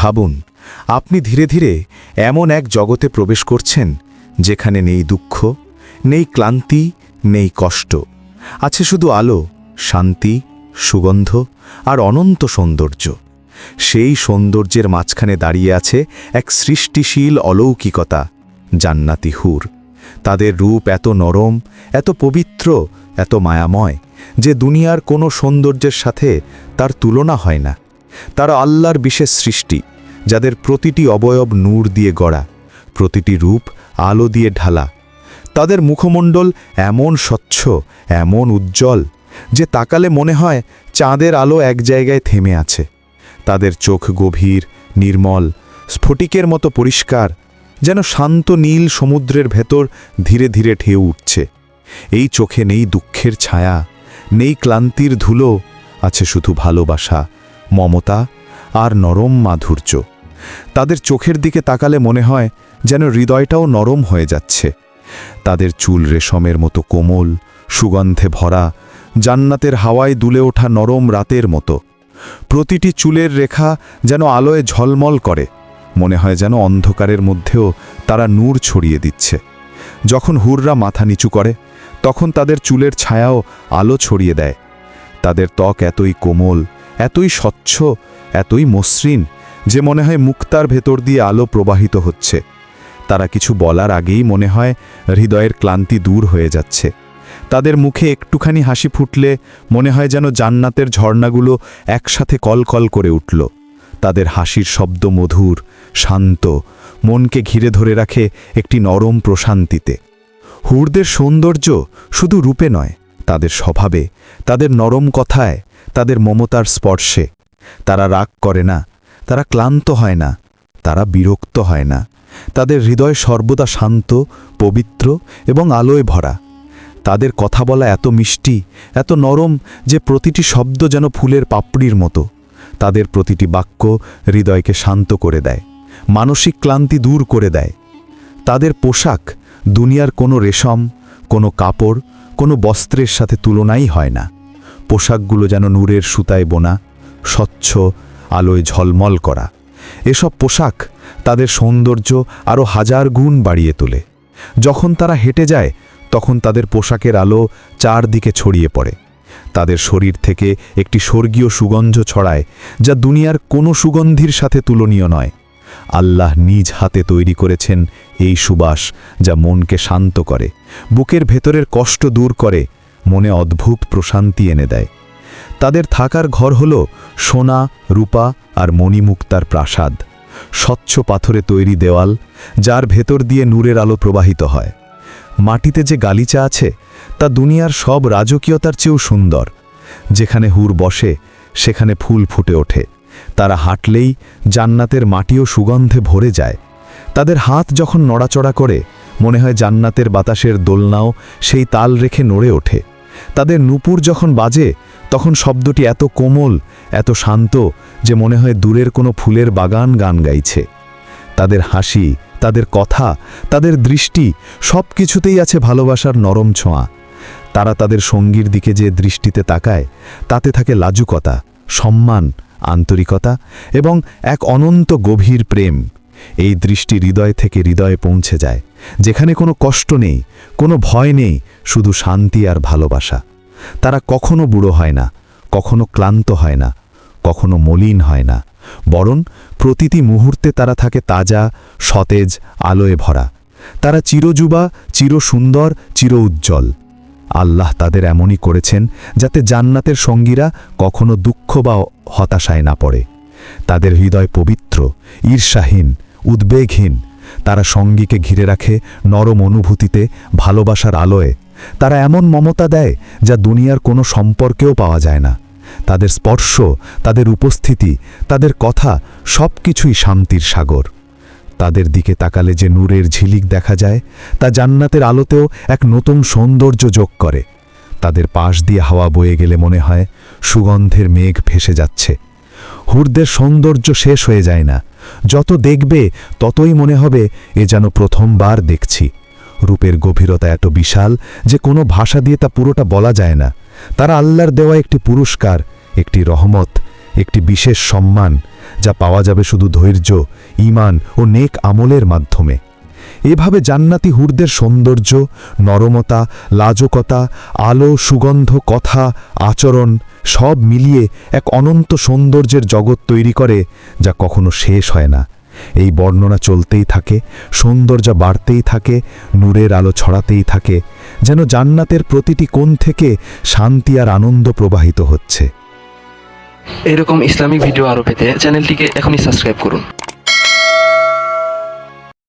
ভাবুন, আপনি ধীরে ধীরে এমন এক জগতে প্রবেশ করছেন, যেখানে নেই দুঃখ, নেই ক্লান্তি, নেই কষ্ট। আছে শুধু আলো, শান্তি, সুগন্ধ আর অনন্ত সৌন্দর্য। সেই সৌন্দর্যের মাঝখানে দাঁড়িয়ে আছে এক সৃষ্টিশীল অলৌকিকতা, জান্নাতি হুর। তাদের রূপ এত নরম, এত পবিত্র, এত মায়াময়, যে দুনিয়ার কোনো সৌন্দর্যের সাথে তার তুলনা হয় না। তারা আল্লাহর বিশেষ সৃষ্টি, যাদের প্রতিটি অবয়ব নূর দিয়ে গড়া, প্রতিটি রূপ আলো দিয়ে ঢালা। তাদের মুখমণ্ডল এমন স্বচ্ছ, এমন উজ্জ্বল, যে তাকালে মনে হয় চাঁদের আলো এক জায়গায় থেমে আছে। তাদের চোখ গভীর, নির্মল, স্ফটিকের মতো পরিষ্কার, যেন শান্ত নীল সমুদ্রের ভেতর ধীরে ধীরে ঢেউ উঠছে। এই চোখে নেই দুঃখের ছায়া, নেই ক্লান্তির ধুলো, আছে শুধু ভালোবাসা মমতা আর নরম মাধুর্য। তাদের চোখের দিকে তাকালে মনে হয় যেন হৃদয়টাও নরম হয়ে যাচ্ছে। তাদের চুল রেশমের মতো কোমল, সুগন্ধে ভরা, জান্নাতের হাওয়ায় দুলে ওঠা নরম রাতের মতো। প্রতিটি চুলের রেখা যেন আলোয় ঝলমল করে। মনে হয় যেন অন্ধকারের মধ্যেও তারা নূর ছড়িয়ে দিচ্ছে। যখন হুররা মাথা নিচু করে, তখন তাদের চুলের ছায়াও আলো ছড়িয়ে দেয়। তাদের ত্বক এতই কোমল এতই স্বচ্ছ, এতই মসৃণ যে মনে হয় মুক্তার ভেতর দিয়ে আলো প্রবাহিত হচ্ছে। তারা কিছু বলার আগেই মনে হয় হৃদয়ের ক্লান্তি দূর হয়ে যাচ্ছে। তাদের মুখে একটুখানি হাসি ফুটলে মনে হয় যেন জান্নাতের ঝর্ণাগুলো একসাথে কলকল করে উঠল। তাদের হাসির শব্দ মধুর, শান্ত, মনকে ঘিরে ধরে রাখে একটি নরম প্রশান্তিতে। হুরদের সৌন্দর্য শুধু রূপে নয়, তাদের স্বভাবে, তাদের নরম কথায় তাদের মমতার স্পর্শে। তারা রাগ করে না, তারা ক্লান্ত হয় না, তারা বিরক্ত হয় না। তাদের হৃদয় সর্বদা শান্ত, পবিত্র এবং আলোয় ভরা। তাদের কথা বলা এত মিষ্টি, এত নরম যে প্রতিটি শব্দ যেন ফুলের পাপড়ির মতো। তাদের প্রতিটি বাক্য হৃদয়কে শান্ত করে দেয়, মানসিক ক্লান্তি দূর করে দেয়। তাদের পোশাক, দুনিয়ার কোনো রেশম, কোনো কাপড়, কোনো বস্ত্রের সাথে তুলনাই হয় না। পোশাকগুলো যেন নূরের সুতায় বোনা, স্বচ্ছ, আলোয় ঝলমল করা। এসব পোশাক তাদের সৌন্দর্য আরও হাজার গুণ বাড়িয়ে তোলে। যখন তারা হেঁটে যায়, তখন তাদের পোশাকের আলো চারদিকে ছড়িয়ে পড়ে। তাদের শরীর থেকে একটি স্বর্গীয় সুগন্ধ ছড়ায়, যা দুনিয়ার কোনো সুগন্ধির সাথে তুলনীয় নয়। আল্লাহ নিজ হাতে তৈরি করেছেন এই সুবাস যা মনকে শান্ত করে, বুকের ভেতরের কষ্ট দূর করে মনে অদ্ভুত প্রশান্তি এনে দেয়। তাদের থাকার ঘর হল সোনা, রূপা আর মণিমুক্তার প্রাসাদ, স্বচ্ছ পাথরে তৈরি দেওয়াল, যার ভেতর দিয়ে নূরের আলো প্রবাহিত হয়। মাটিতে যে গালিচা আছে, তা দুনিয়ার সব রাজকীয়তার চেয়েও সুন্দর। যেখানে হুর বসে, সেখানে ফুল ফুটে ওঠে। তারা হাঁটলেই জান্নাতের মাটিও সুগন্ধে ভরে যায়। তাদের হাত যখন নড়াচড়া করে, মনে হয় জান্নাতের বাতাসের দোলনাও সেই তাল রেখে নড়ে ওঠে। তাদের নুপুর যখন বাজে, তখন শব্দটি এত কোমল, এত শান্ত যে মনে হয় দূরের কোনো ফুলের বাগান গান গাইছে। তাদের হাসি, তাদের কথা, তাদের দৃষ্টি সব কিছুতেই আছে ভালোবাসার নরম ছোঁয়া। তারা তাদের সঙ্গীর দিকে যে দৃষ্টিতে তাকায়, তাতে থাকে লাজুকতা, সম্মান, আন্তরিকতা এবং এক অনন্ত গভীর প্রেম। এই দৃষ্টি হৃদয় থেকে হৃদয়ে পৌঁছে যায়, যেখানে কোনো কষ্ট নেই, কোনো ভয় নেই, শুধু শান্তি আর ভালোবাসা। তারা কখনো বুড়ো হয় না, কখনো ক্লান্ত হয় না, কখনো মলিন হয় না, বরং প্রতিটি মুহূর্তে তারা থাকে তাজা, সতেজ, আলোয় ভরা। তারা চিরযুবা, চিরসুন্দর চির উজ্জ্বল আল্লাহ তাদের এমনই করেছেন, যাতে জান্নাতের সঙ্গীরা কখনো দুঃখ বা হতাশায় না পড়ে। তাদের হৃদয় পবিত্র, ঈর্ষাহীন উদ্বেগহীন। তারা সঙ্গীকে ঘিরে রাখে নরম অনুভূতিতে, ভালোবাসার আলোয়। তারা এমন মমতা দেয় যা দুনিয়ার কোনো সম্পর্কেও পাওয়া যায় না। তাদের স্পর্শ, তাদের উপস্থিতি, তাদের কথা সব কিছুই শান্তির সাগর। তাদের দিকে তাকালে যে নূরের ঝিলিক দেখা যায়, তা জান্নাতের আলোতেও এক নতুন সৌন্দর্য যোগ করে। তাদের পাশ দিয়ে হাওয়া বয়ে গেলে মনে হয় সুগন্ধের মেঘ ভেসে যাচ্ছে। হুরদের সৌন্দর্য শেষ হয়ে যায় না। যত দেখবে, ততই মনে হবে, এ যেন প্রথমবার দেখছি। রূপের গভীরতা এত বিশাল যে কোনো ভাষা দিয়ে তা পুরোটা বলা যায় না। তারা আল্লাহর দেওয়া একটি পুরস্কার, একটি রহমত, একটি বিশেষ সম্মান, যা পাওয়া যাবে শুধু ধৈর্য, ঈমান ও নেক আমলের মাধ্যমে। এভাবে জান্নাতি হুরদের সৌন্দর্য, নরমতা, লাজকতা, আলো, সুগন্ধ, কথা, আচরণ সব মিলিয়ে এক অনন্ত সৌন্দর্যের জগৎ তৈরি করে যা কখনো শেষ হয় না। এই বর্ণনা চলতেই থাকে, সৌন্দর্য বাড়তেই থাকে, নূরের আলো ছড়াতেই থাকে, যেন জান্নাতের প্রতিটি কোণ থেকে শান্তি আর আনন্দ প্রবাহিত হচ্ছে। এরকম ইসলামিক ভিডিও আরও পেতে চ্যানেলটিকে এখনই সাবস্ক্রাইব করুন।